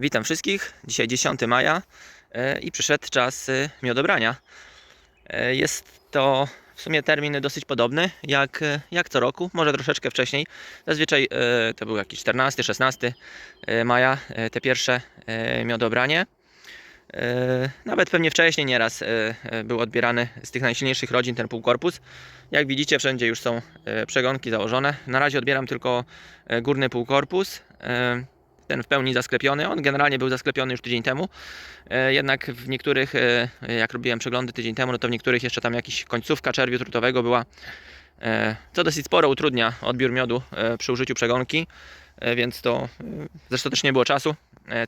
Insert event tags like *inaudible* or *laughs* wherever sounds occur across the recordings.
Witam wszystkich. Dzisiaj 10 maja e, i przyszedł czas e, miodobrania. E, Jest to w sumie termin dosyć podobny jak, jak co roku, może troszeczkę wcześniej. Zazwyczaj to był jakiś 14-16 e, maja te pierwsze miodobranie. Nawet pewnie wcześniej nieraz był odbierany z tych najsilniejszych rodzin ten półkorpus. Jak widzicie, wszędzie już są przegonki założone. Na razie odbieram tylko górny półkorpus. Ten w pełni zasklepiony. On generalnie był zasklepiony już tydzień temu. E, Jednak w niektórych, e, jak robiłem przeglądy tydzień temu, no to w niektórych jeszcze tam jakiś końcówka czerwiu trutowego była, e, co dosyć sporo utrudnia odbiór miodu przy użyciu przegonki, więc to zresztą też nie było czasu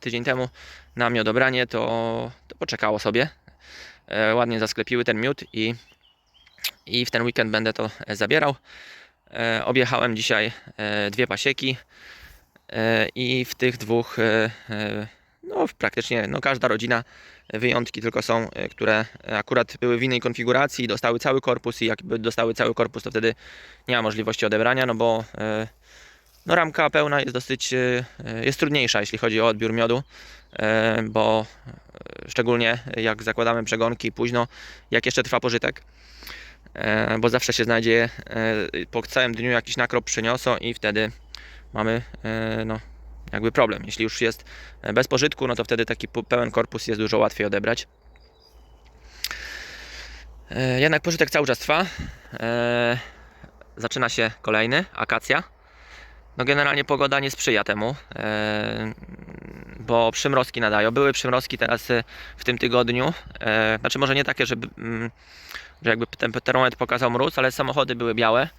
tydzień temu na miodobranie, to, to poczekało sobie. Ładnie zasklepiły ten miód i, i w ten weekend będę to zabierał. Objechałem dzisiaj dwie pasieki. E, I w tych dwóch, e, e, no praktycznie no, każda rodzina, wyjątki tylko są, które akurat były w innej konfiguracji, dostały cały korpus i jakby dostały cały korpus, to wtedy nie ma możliwości odebrania, no bo no, ramka pełna jest dosyć, jest trudniejsza, jeśli chodzi o odbiór miodu, bo szczególnie jak zakładamy przegonki późno, jak jeszcze trwa pożytek, bo zawsze się znajdzie po całym dniu jakiś nakrop przyniosą i wtedy mamy e, no, jakby problem. Jeśli już jest e, bez pożytku, no to wtedy taki pełen korpus jest dużo łatwiej odebrać. E, Jednak pożytek cały czas trwa. Zaczyna się kolejny, akacja. No generalnie pogoda nie sprzyja temu, bo przymrozki nadają. Były przymrozki teraz w tym tygodniu. Znaczy może nie takie, żeby, mm, że jakby ten termometr pokazał mróz, ale samochody były białe.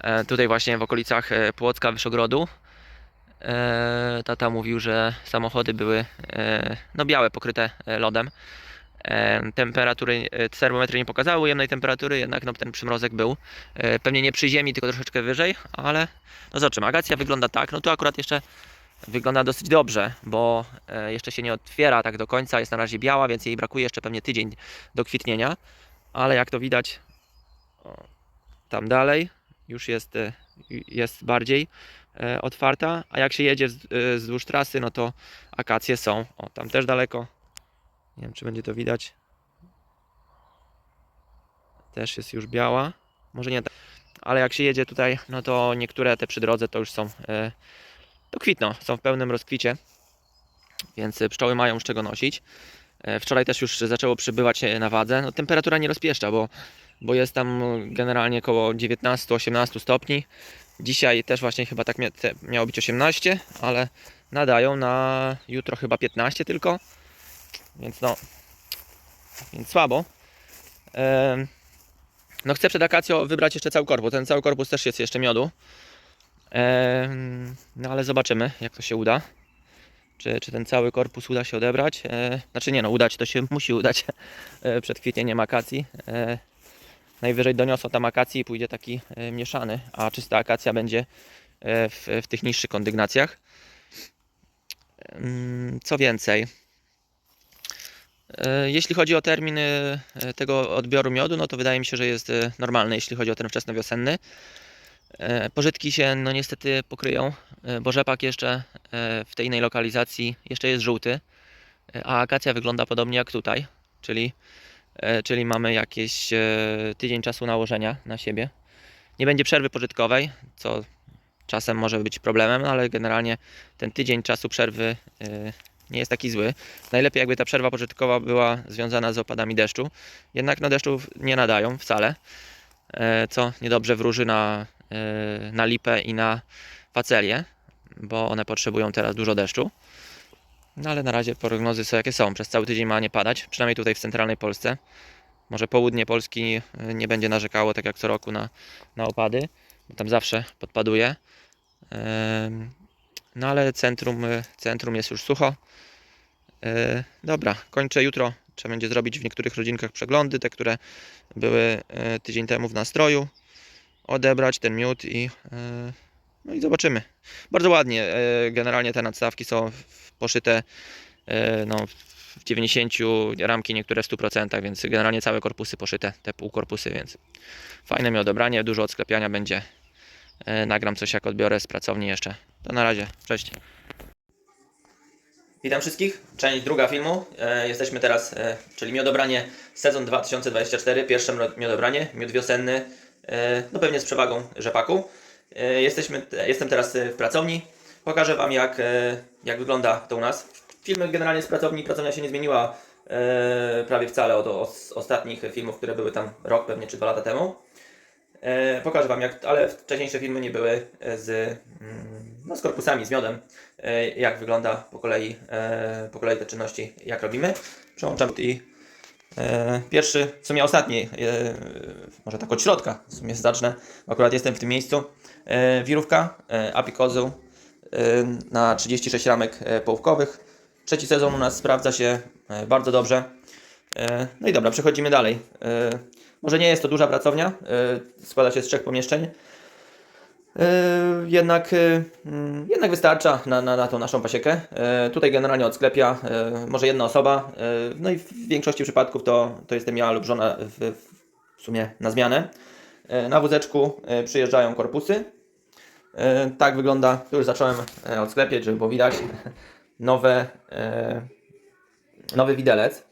E, Tutaj właśnie w okolicach e, Płocka, Wyszogrodu. E, Tata mówił, że samochody były no białe, pokryte lodem. Temperatury, termometry nie pokazały ujemnej temperatury, jednak no, ten przymrozek był. Pewnie nie przy ziemi, tylko troszeczkę wyżej, ale no zobaczymy. Agacja wygląda tak, no tu akurat jeszcze wygląda dosyć dobrze, bo jeszcze się nie otwiera tak do końca, jest na razie biała, więc jej brakuje jeszcze pewnie tydzień do kwitnienia, ale jak to widać tam dalej już jest, e, jest bardziej e, otwarta, a jak się jedzie e, wzdłuż trasy, no to akacje są, o tam też daleko, nie wiem czy będzie to widać, też jest już biała, może nie tak, ale jak się jedzie tutaj, no to niektóre te przy drodze to już są, to kwitną, są w pełnym rozkwicie, więc pszczoły mają z czego nosić. E, Wczoraj też już zaczęło przybywać e, na wadze. No, temperatura nie rozpieszcza, bo, bo jest tam generalnie około 19-18 stopni. Dzisiaj też właśnie chyba tak miało być 18, ale nadają na jutro chyba 15 tylko. Więc no, więc słabo. No chcę przed akacją wybrać jeszcze cały korpus. Ten cały korpus też jest jeszcze miodu. No ale zobaczymy jak to się uda. Czy, czy ten cały korpus uda się odebrać? E, Znaczy nie no, udać to się musi udać e, przed kwitnieniem akacji. E, Najwyżej doniosą tam akacji i pójdzie taki e, mieszany, a czysta akacja będzie e, w, w tych niższych kondygnacjach. Mm, Co więcej, e, jeśli chodzi o termin e, tego odbioru miodu, no to wydaje mi się, że jest e, normalny, jeśli chodzi o ten wczesnowiosenny. E, Pożytki się no niestety pokryją, e, bo rzepak jeszcze e, w tej innej lokalizacji jeszcze jest żółty, a akacja wygląda podobnie jak tutaj, czyli, czyli mamy jakieś tydzień czasu nałożenia na siebie. Nie będzie przerwy pożytkowej, co czasem może być problemem, ale generalnie ten tydzień czasu przerwy nie jest taki zły. Najlepiej jakby ta przerwa pożytkowa była związana z opadami deszczu, jednak no deszczów nie nadają wcale, co niedobrze wróży na, na lipę i na facelię, bo one potrzebują teraz dużo deszczu. No ale na razie prognozy są jakie są. Przez cały tydzień ma nie padać, przynajmniej tutaj w centralnej Polsce. Może południe Polski e, nie będzie narzekało tak jak co roku na, na opady, bo tam zawsze podpaduje. No ale centrum, e, centrum jest już sucho. Dobra, kończę jutro. Trzeba będzie zrobić w niektórych rodzinkach przeglądy, te, które były tydzień temu w nastroju. Odebrać ten miód i, e, no i zobaczymy. Bardzo ładnie. e, Generalnie te nadstawki są poszyte e, no, w 90 ramki, niektóre w 100%, więc generalnie całe korpusy poszyte, te półkorpusy, więc fajne mi odebranie, dużo odsklepiania będzie. Nagram coś jak odbiorę z pracowni jeszcze. To na razie, cześć. Witam wszystkich. Część druga filmu. E, jesteśmy teraz, e, czyli miodobranie sezon 2024, pierwsze miodobranie, miód wiosenny, no pewnie z przewagą rzepaku. E, jesteśmy, te, jestem teraz e, w pracowni. Pokażę Wam jak, e, jak wygląda to u nas. Filmy generalnie z pracowni, pracownia się nie zmieniła e, prawie wcale od, od ostatnich filmów, które były tam rok pewnie czy dwa lata temu. E, pokażę Wam, jak, ale wcześniejsze filmy nie były e, z, mm, no, z korpusami, z miodem, e, jak wygląda po kolei, e, po kolei te czynności, jak robimy. Przełączam i e, pierwszy, w sumie ostatni, e, może tak od środka, w sumie zacznę, bo akurat jestem w tym miejscu. E, wirówka, e, apikozu e, na 36 ramek e, połówkowych. Trzeci sezon u nas sprawdza się e, bardzo dobrze. E, No i dobra, przechodzimy dalej. E, Może nie jest to duża pracownia, e, składa się z trzech pomieszczeń. E, Jednak, e, mm, jednak wystarcza na, na, na tą naszą pasiekę. E, Tutaj generalnie od sklepia e, może jedna osoba. No i w większości przypadków to, to jestem ja lub żona w, w sumie na zmianę. Na wózeczku przyjeżdżają korpusy. Tak wygląda, tu już zacząłem od sklepieć, żeby było widać *laughs* nowe, nowy widelec.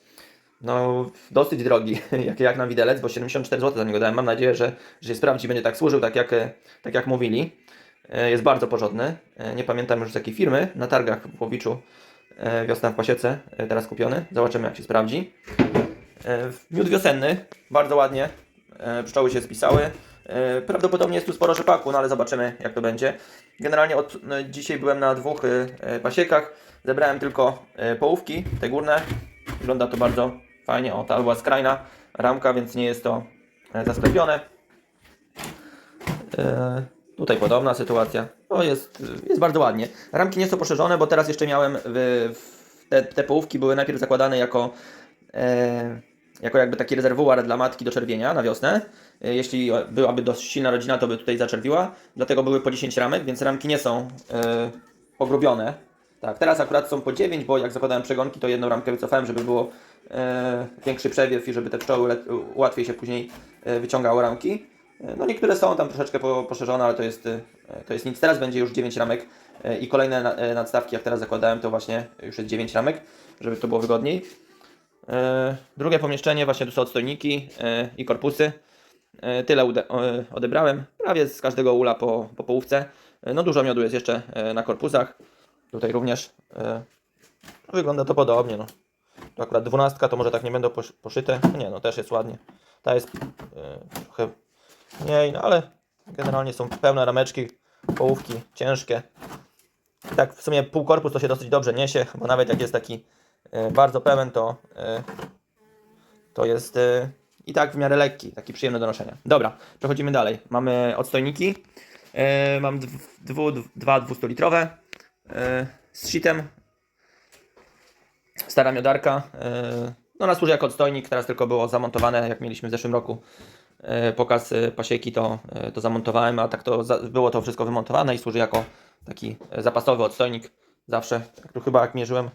No, dosyć drogi, *laughs* jak, jak na widelec, bo 74 zł za niego dałem. Mam nadzieję, że, że się sprawdzi, będzie tak służył, tak jak, e, tak jak mówili. E, Jest bardzo porządny. E, Nie pamiętam już z jakiej firmy. Na targach w Łowiczu wiosna w pasiece, teraz kupiony. Zobaczymy, jak się sprawdzi. Miód wiosenny, bardzo ładnie. Pszczoły się spisały. Prawdopodobnie jest tu sporo rzepaku, no ale zobaczymy, jak to będzie. Generalnie od, dzisiaj byłem na dwóch pasiekach. Zebrałem tylko połówki, te górne. Wygląda to bardzo fajnie. O, ta była skrajna ramka, więc nie jest to e, zasklepione. E, tutaj podobna sytuacja. To jest, jest bardzo ładnie. Ramki nie są poszerzone, bo teraz jeszcze miałem w, w te, te połówki były najpierw zakładane jako, e, jako jakby taki rezerwuar dla matki do czerwienia na wiosnę. E, jeśli byłaby dość silna rodzina, to by tutaj zaczerwiła. Dlatego były po 10 ramek, więc ramki nie są e, pogrubione. Tak, teraz akurat są po 9, bo jak zakładałem przegonki, to jedną ramkę wycofałem, żeby było e, większy przewiew i żeby te pszczoły łatwiej się później e, wyciągało ramki. E, No niektóre są tam troszeczkę po, poszerzone, ale to jest, e, to jest nic. Teraz będzie już 9 ramek e, i kolejne na, e, nadstawki, jak teraz zakładałem, to właśnie już jest 9 ramek, żeby to było wygodniej. E, Drugie pomieszczenie, właśnie tu są odstojniki e, i korpusy. E, Tyle ude- o- odebrałem, prawie z każdego ula po, po połówce. E, No dużo miodu jest jeszcze e, na korpusach. Tutaj również e, wygląda to podobnie. No. Tu akurat dwunastka to może tak nie będą posz- poszyte. Nie, no też jest ładnie. Ta jest e, trochę mniej, no ale generalnie są pełne rameczki, połówki ciężkie. I tak w sumie pół korpus to się dosyć dobrze niesie, bo nawet jak jest taki e, bardzo pełen, to, to jest i tak w miarę lekki, taki przyjemny do noszenia. Dobra, przechodzimy dalej. Mamy odstojniki. E, mam dw, dwu, dwa 200-litrowe e, z shitem. Stara miodarka. E, no ona służy jako odstojnik, teraz tylko było zamontowane, jak mieliśmy w zeszłym roku e, pokaz e, pasieki, to, e, to zamontowałem, a tak to było to wszystko wymontowane i służy jako taki e, zapasowy odstojnik. Zawsze, tak tu chyba jak mierzyłem,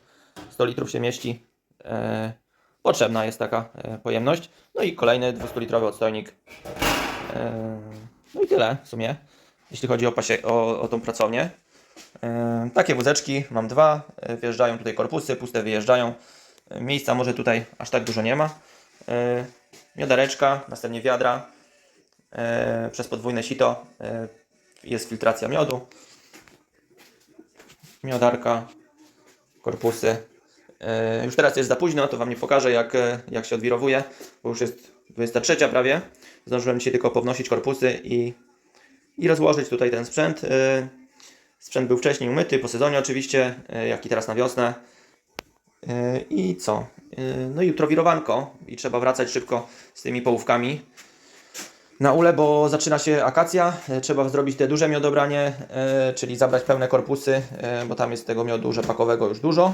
100 litrów się mieści. E, potrzebna jest taka e, pojemność. No i kolejny 200-litrowy odstojnik. E, no i tyle w sumie, jeśli chodzi o, pasie, o, o tą pracownię. E, Takie wózeczki, mam dwa, e, wjeżdżają tutaj korpusy, puste wyjeżdżają. E, Miejsca może tutaj aż tak dużo nie ma. Miodareczka, następnie wiadra. Przez podwójne sito jest filtracja miodu. Miodarka, korpusy. Już teraz jest za późno, to Wam nie pokażę jak, jak się odwirowuje, bo już jest 23 prawie. Zdążyłem dzisiaj tylko pownosić korpusy i, i rozłożyć tutaj ten sprzęt. Sprzęt był wcześniej umyty, po sezonie oczywiście, e, jak i teraz na wiosnę. E, I co? E, No i jutro wirowanko i trzeba wracać szybko z tymi połówkami na ule, bo zaczyna się akacja. Trzeba zrobić te duże miodobranie, czyli zabrać pełne korpusy, bo tam jest tego miodu rzepakowego już dużo.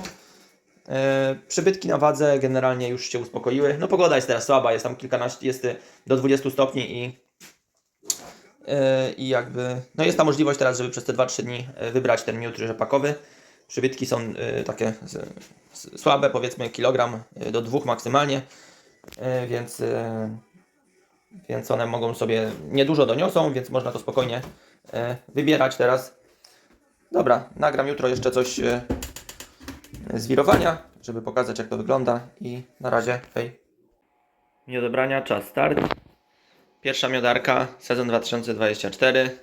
Przybytki na wadze generalnie już się uspokoiły. No pogoda jest teraz słaba, jest tam kilkanaście, jest do 20 stopni i i jakby, no jest ta możliwość teraz, żeby przez te 2-3 dni yy, wybrać ten miód rzepakowy. Przybytki są yy, takie słabe, powiedzmy kilogram do dwóch maksymalnie, więc, więc one mogą sobie, niedużo doniosą, więc można to spokojnie wybierać teraz. Dobra, nagram jutro jeszcze coś, z wirowania, żeby pokazać jak to wygląda i na razie hej. Miodobrania, czas start. Pierwsza miodarka, sezon 2024.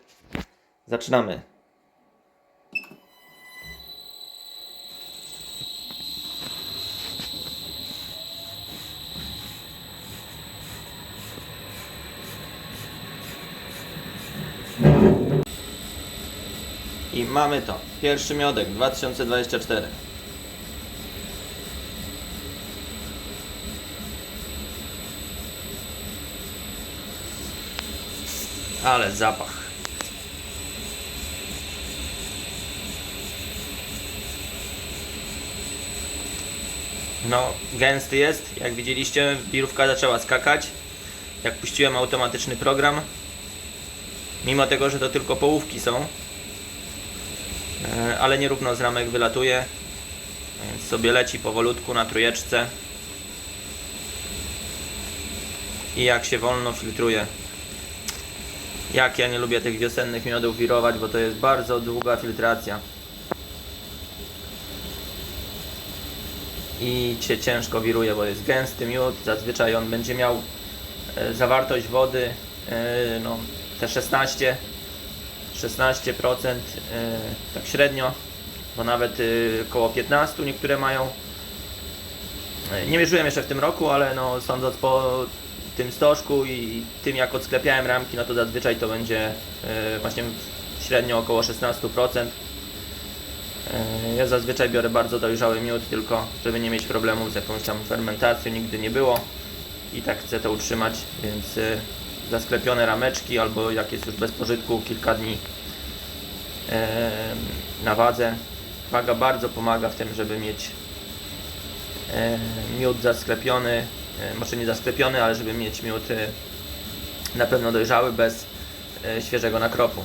Zaczynamy. I mamy to. Pierwszy miodek 2024. Ale zapach. No, gęsty jest. Jak widzieliście, wirówka zaczęła skakać. Jak puściłem automatyczny program, mimo tego, że to tylko połówki są, e, ale nierówno z ramek wylatuje, więc sobie leci powolutku na trójeczce i jak się wolno filtruje. Jak ja nie lubię tych wiosennych miodów wirować, bo to jest bardzo długa filtracja. I cię ciężko wiruje, bo jest gęsty miód. Zazwyczaj on będzie miał e, zawartość wody e, no, te 16 16% e, tak średnio, bo nawet około 15 niektóre mają. Nie mierzyłem jeszcze w tym roku, ale no, sądząc po tym stożku i tym jak odsklepiałem ramki, no to zazwyczaj to będzie e, właśnie średnio około 16%. E, Ja zazwyczaj biorę bardzo dojrzały miód, tylko żeby nie mieć problemów z jakąś tam fermentacją, nigdy nie było i tak chcę to utrzymać, więc e, zasklepione rameczki albo jak jest już bez pożytku kilka dni na wadze. Waga bardzo pomaga w tym, żeby mieć miód zasklepiony, może nie zasklepiony, ale żeby mieć miód e, na pewno dojrzały bez e, świeżego nakropu.